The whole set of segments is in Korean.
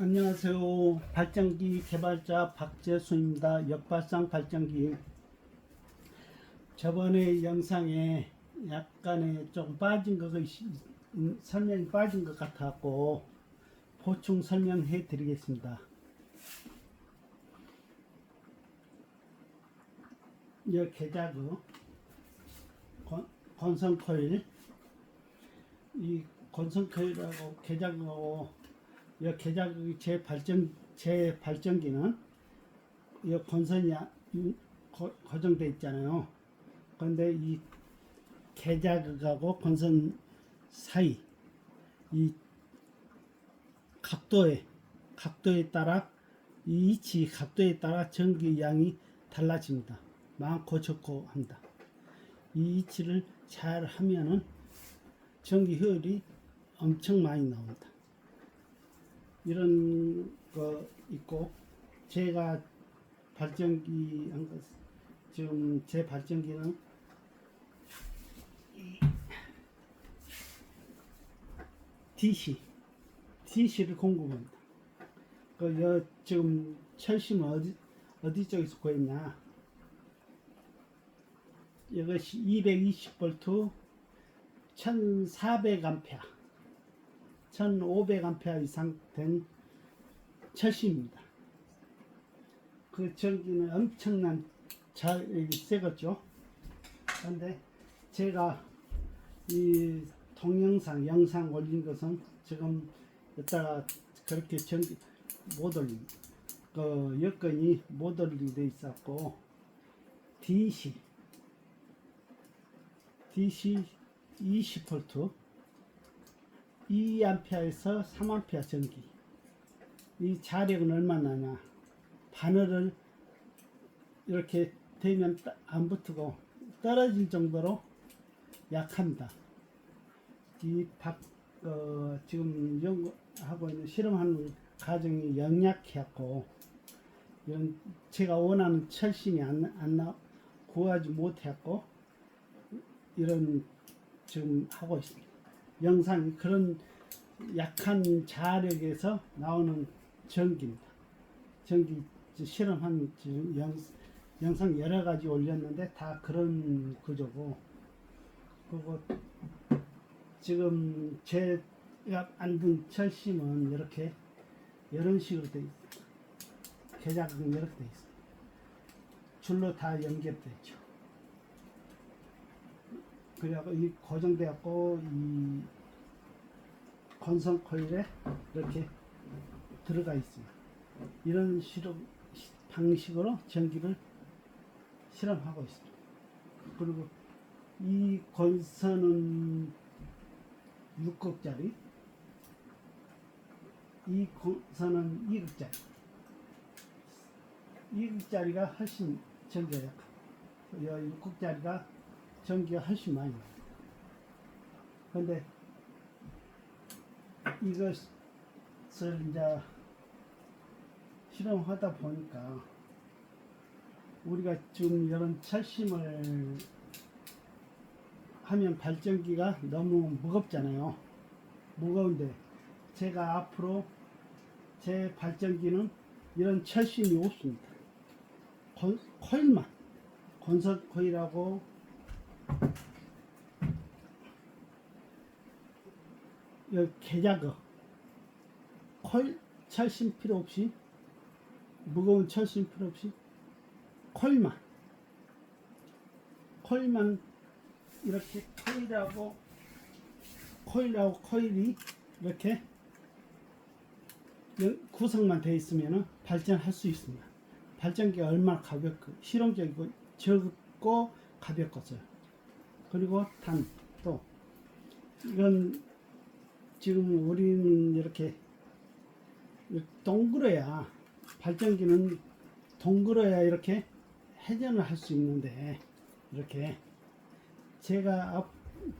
안녕하세요. 발전기 개발자 박재수입니다. 역발상 발전기. 저번에 영상에 약간의 좀 빠진 것이 음, 설명이 빠진 것 같았고 보충 설명해 드리겠습니다. 이 건- 건성 코일 이 건성 코일하고 계자그하고 이 계자기 제 발전 제 발전기는 이 건선이 아- 음, 고, 고정돼 있잖아요. 그런데 이 계자극하고 건선 사이 이 각도에 각도에 따라 이 위치 각도에 따라 전기 양이 달라집니다. 많고 적고 합니다. 이 위치를 잘 하면은 전기 효율이 엄청 많이 나옵니다. 이런 거 있고 제가 발전기 한 것, 지금 제 발전기는 이 DC DC를 공급합니다. 그 여, 지금 철심은 어디 어디 쪽에서 구했냐? 이것이 220V 1400A 1500A 이상 된 철심입니다. 그 전기는 엄청난 잘 세겠죠. 그런데 제가 이 동영상 영상 올린 것은 지금 이따가 그렇게 전기 못 올림. 그 여건이 못 올리돼 있었고 DC DC 20V 2A에서 3A 전기. 이 자력은 얼마나 냐 바늘을 이렇게 대면 따- 안 붙고 떨어질 정도로 약합니다. 이 박, 어, 지금 연구하고 있는 실험하는 과정이 영약해갖고 이런 제가 원하는 철심이 안, 안 나, 구하지 못해갖고 이런 지금 하고 있습니다. 영상이 그런 약한 자력에서 나오는 전기입니다. 전기 실험한 영, 영상 여러 가지 올렸는데 다 그런 구조고 그리고 지금 제가 만든 철심은 이렇게 이런 식으로 돼 있어요. 계작은 이렇게 돼 있어요. 줄로 다 연결돼 있죠. 그래갖고 이 고정되었고 이 건성 코일에 이렇게 들어가 있습니다. 이런 실험 방식으로 전기를 실험하고 있습니다. 그리고 이 건선은 6극짜리, 이 건선은 2극짜리. 2극짜리가 훨씬 전기가 약합니다. 6극짜리가 전기가 훨씬 많이 나요. 근데 이것을 이제 실험하다 보니까 우리가 지금 이런 철심을 하면 발전기가 너무 무겁잖아요. 무거운데 제가 앞으로 제 발전기는 이런 철심이 없습니다. 건, 코일만 건설 코일하고 여 계자거 코일 철심 필요 없이 무거운 철심 필요 없이 코일만 코일만 이렇게 코일하고 코일하고 코일이 이렇게 연- 구성만 되어 있으면 발전할 수 있습니다. 발전기가 얼마나 가볍고 실용적이고 적고 가볍겠어요. 그리고 단 또 이건 지금 우리는 이렇게 동그래야 발전기는 동그래야 이렇게 회전을 할 수 있는데 이렇게 제가 앞,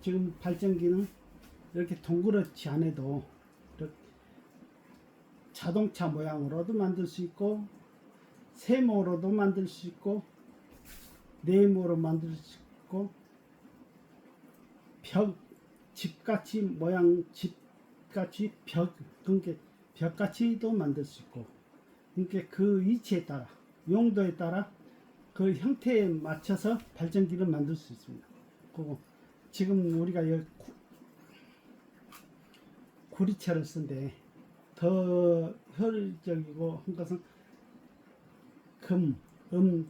지금 발전기는 이렇게 동그랗지 않아도 이렇게 자동차 모양으로도 만들 수 있고 세모로도 만들 수 있고 네모로 만들 수 있고 벽 집같이 모양 집 같이 벽 그게 벽같이도 만들 수 있고 그러니까 그 위치에 따라 용도에 따라 그 형태에 맞춰서 발전기를 만들 수 있습니다. 그리고 지금 우리가 여기 구- 구리차를 쓴데 더 효율적이고 한 것은 금, 음,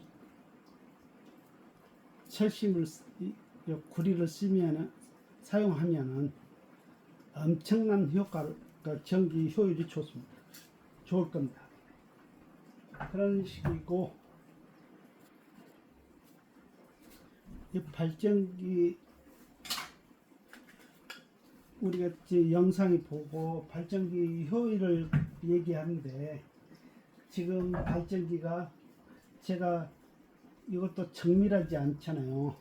철심을 쓰- 이- 이 구리를 쓰면 사용하면은 엄청난 효과를 그 전기 효율이 좋습니다. 좋을 겁니다. 그런 식이고 이 발전기 우리가 이제 영상이 보고 발전기 효율을 얘기하는데 지금 발전기가 제가 이것도 정밀하지 않잖아요.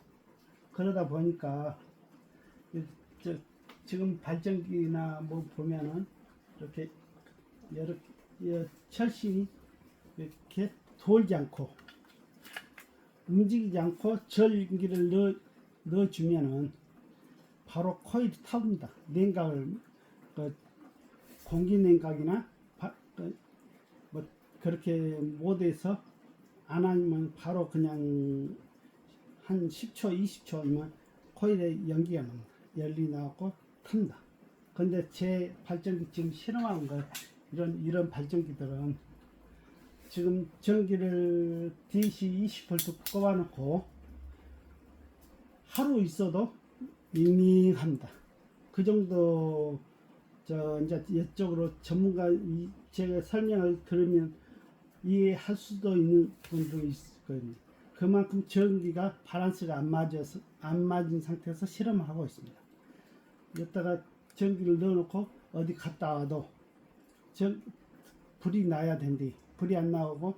그러다 보니까 지금 발전기나 뭐 보면은 이렇게 여러 여- 철심이 이렇게 돌지 않고 움직이지 않고 전기를 넣어 넣어주면은 바로 코일이 타옵니다. 냉각을 그 공기 냉각이나 바- 그, 뭐 그렇게 못해서 안 하면 바로 그냥 한 10초, 20초면 코일에 연기가 납니다. 열리 나고 탄다. 근데 제 발전기 지금 실험한 거 이런 이런 발전기들은 지금 전기를 DC 20V 꼽아놓고 하루 있어도 밍밍합니다. 그 정도 저 이제 이쪽으로 전문가 이 제가 설명을 들으면 이해할 수도 있는 분도 있을 거예요. 그만큼 전기가 바란스가 안 맞아서 안 맞은 상태에서 실험을 하고 있습니다. 여기다가 전기를 넣어놓고 어디 갔다 와도 전 불이 나야 된대. 불이 안 나오고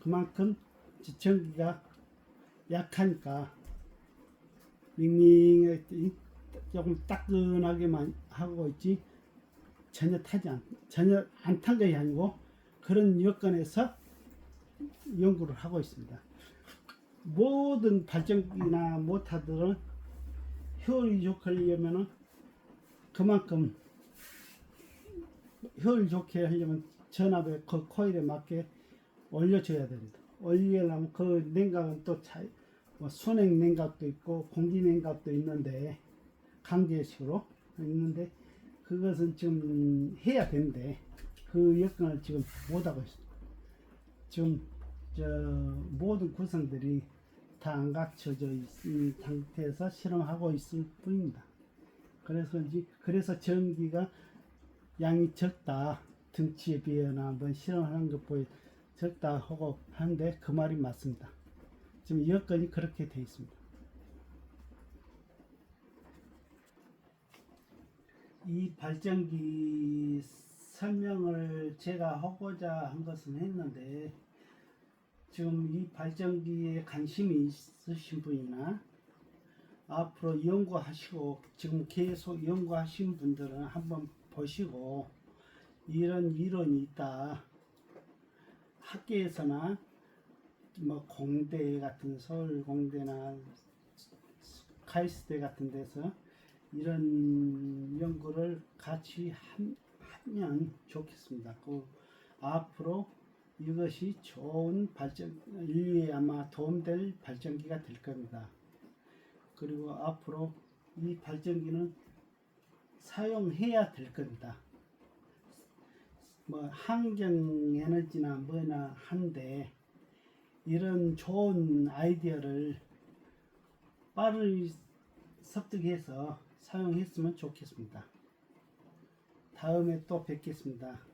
그만큼 지- 전기가 약하니까 밍밍하게 조금 따끈하게만 하고 있지 전혀 타지 않 전혀 안 탄 것이 아니고 그런 여건에서 연구를 하고 있습니다. 모든 발전기나 모터들은 효율이 좋으려면은 그만큼 효율 좋게 하려면 전압에 그 코일에 맞게 올려줘야 됩니다. 올리려면 그 냉각은 또 차이, 뭐 순행 냉각도 있고 공기 냉각도 있는데 강제식으로 있는데 그것은 지금 해야 되는데 그 여건을 지금 못 하고 있습니다. 지금 저 모든 구성들이 다 안 갖춰져 있는 상태에서 실험하고 있을 뿐입니다. 그래서 이제 그래서 전기가 양이 적다 등치에 비해나 한번 실험하는 것 보이 적다 하고 하는데 그 말이 맞습니다. 지금 여건이 그렇게 돼 있습니다. 이 발전기 설명을 제가 하고자 한 것은 했는데 지금 이 발전기에 관심이 있으신 분이나 앞으로 연구하시고 지금 계속 연구하신 분들은 한번 보시고 이런 이론이 있다. 학교에서나 뭐 공대 같은 서울 공대나 카이스트 같은 데서 이런 연구를 같이 함- 하면 좋겠습니다. 그 앞으로 이것이 좋은 발전 인류에 아마 도움될 발전기가 될 겁니다. 그리고 앞으로 이 발전기는 사용해야 될 겁니다. 뭐 환경 에너지나 뭐나 한데 이런 좋은 아이디어를 빠르게 습득해서 사용했으면 좋겠습니다. 다음에 또 뵙겠습니다.